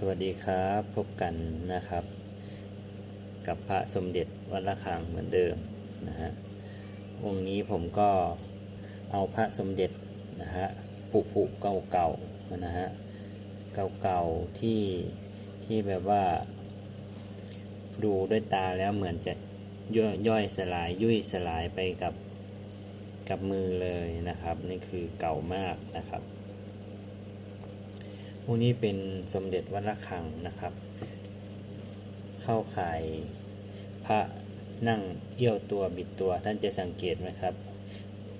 สวัสดีครับพบกันนะครับ กับพระสมเด็จวัดระฆังเหมือนเดิมนะฮะองค์นี้ผมก็เอาพระสมเด็จนะฮะปุปุเก่าๆนะฮะเก่าๆที่ที่แบบว่า ดูด้วยตาแล้วเหมือนจะย่อยย่อยสลายยุ่ยสลายไปกับกับมือเลยนะครับ นี่คือเก่ามากนะครับ พวกนี้เป็นสมเด็จวัดระฆังนะครับ เข้าข่ายพระนั่งเอี้ยวตัวบิดตัวท่านจะสังเกตไหมครับ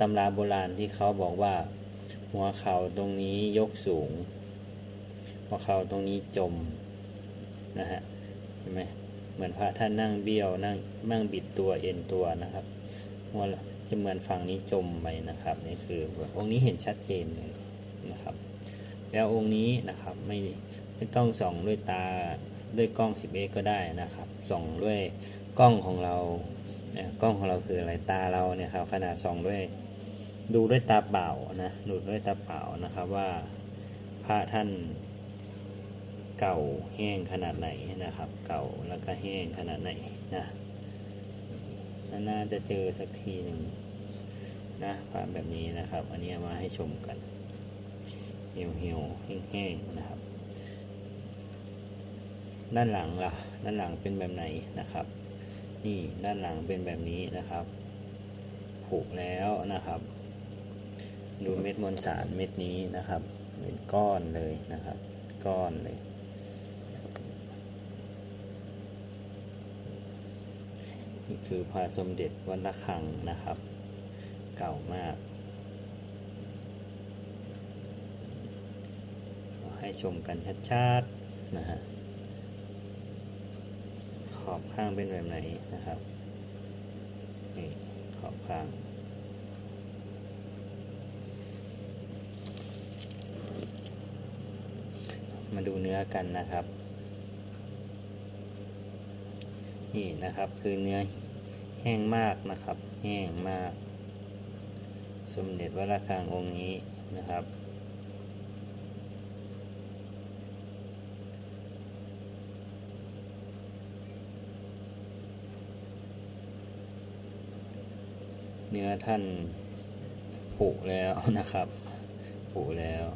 ตำราโบราณที่เขาบอกว่า หัวเข่าตรงนี้ยกสูง หัวเข่าตรงนี้จมนะฮะเห็นไหมเหมือนพระท่านนั่งเบี้ยวนั่งนั่งบิดตัวเอ็นตัวนะครับหัวจะเหมือนฝั่งนี้จมไปนะครับนี่คือองค์นี้เห็นชัดเจนเลยนะครับ แล้วองค์นี้นะครับไม่ไม่ต้องส่องด้วยตาด้วยกล้อง 10x ก็ได้นะครับส่องด้วยกล้องของเรากล้องของเราคืออะไรตาเราเนี่ยครับขนาดส่องด้วยดูด้วยตาเปล่านะดูด้วยตาเปล่านะครับว่าพระท่านเก่าแห้งขนาดไหนนะครับ เก่าแล้วก็แห้งขนาดไหนนะน่าจะเจอสักทีหนึ่งนะพระแบบนี้นะครับ อันนี้มาให้ชมกัน เหี่ยวเหี่ยวๆแห้งๆนะครับ ด้านหลังล่ะ ด้านหลังเป็นแบบไหนนะครับ นี่ด้านหลังเป็นแบบนี้นะครับผูกแล้วนะครับ ดูเม็ดมวลสารเม็ดนี้นะครับเป็นก้อนเลยนะครับ ก้อนเลย นี่คือพระสมเด็จวัดระฆังนะครับ เก่ามาก ให้ชมกันชัดๆนะฮะขอบข้างเป็นแบบไหนนะครับนี่ขอบข้างมาดูเนื้อกันนะครับ นี่นะครับคือเนื้อแห้งมากนะครับ แห้งมาก สมเด็จวัดระฆังองค์นี้นะครับ เนื้อท่านผุแล้วนะครับผุแล้ว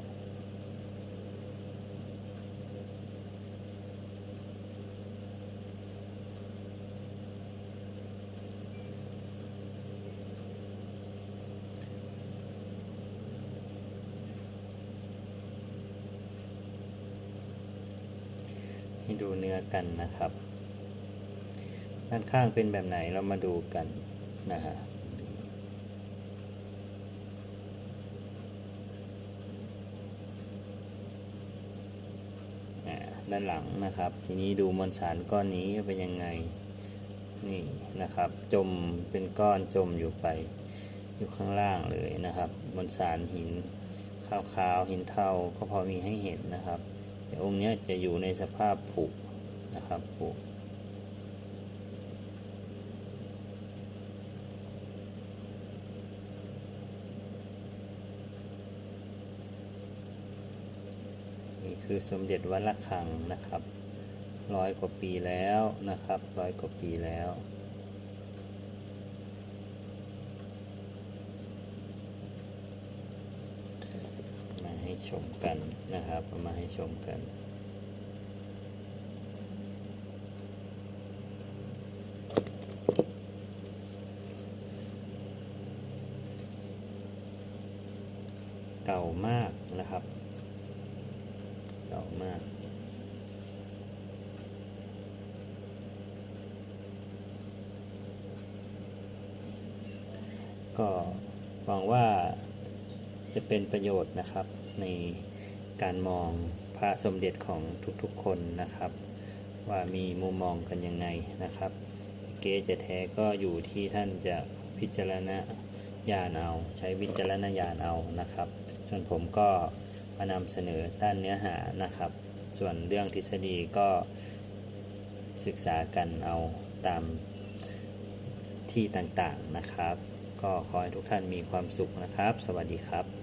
ให้ดูเนื้อกันนะครับ ด้านข้างเป็นแบบไหนเรามาดูกันนะฮะ อ่า ด้านหลังนะครับ ทีนี้ดูมวลสารก้อนนี้เป็นยังไงนี่นะครับ จมเป็นก้อนจมอยู่ไป อยู่ข้างล่างเลยนะครับมวลสารหินขาวๆหินเทาก็พอมีให้เห็นนะครับแต่องค์นี้จะอยู่ในสภาพผุนะครับผุ นี่คือสมเด็จวัดระฆังนะครับร้อยกว่าปีแล้วนะครับร้อยกว่าปีแล้ว มาให้ชมกันนะครับมาให้ชมกันเก่ามากนะครับ เก่ามากก็หวังว่าจะเป็นประโยชน์นะครับในการมองพระสมเด็จของทุกๆคนนะครับ ว่ามีมุมมองกันยังไงนะครับ เกจะแท้ก็อยู่ที่ท่านจะพิจารณาญาณเอา ใช้วิจารณญาณเอานะครับ ส่วนผมก็ มานำเสนอด้านเนื้อหานะครับ ส่วนเรื่องทฤษฎีก็ศึกษากันเอาตามที่ต่างๆนะครับ ก็ขอให้ทุกท่านมีความสุขนะครับ สวัสดีครับ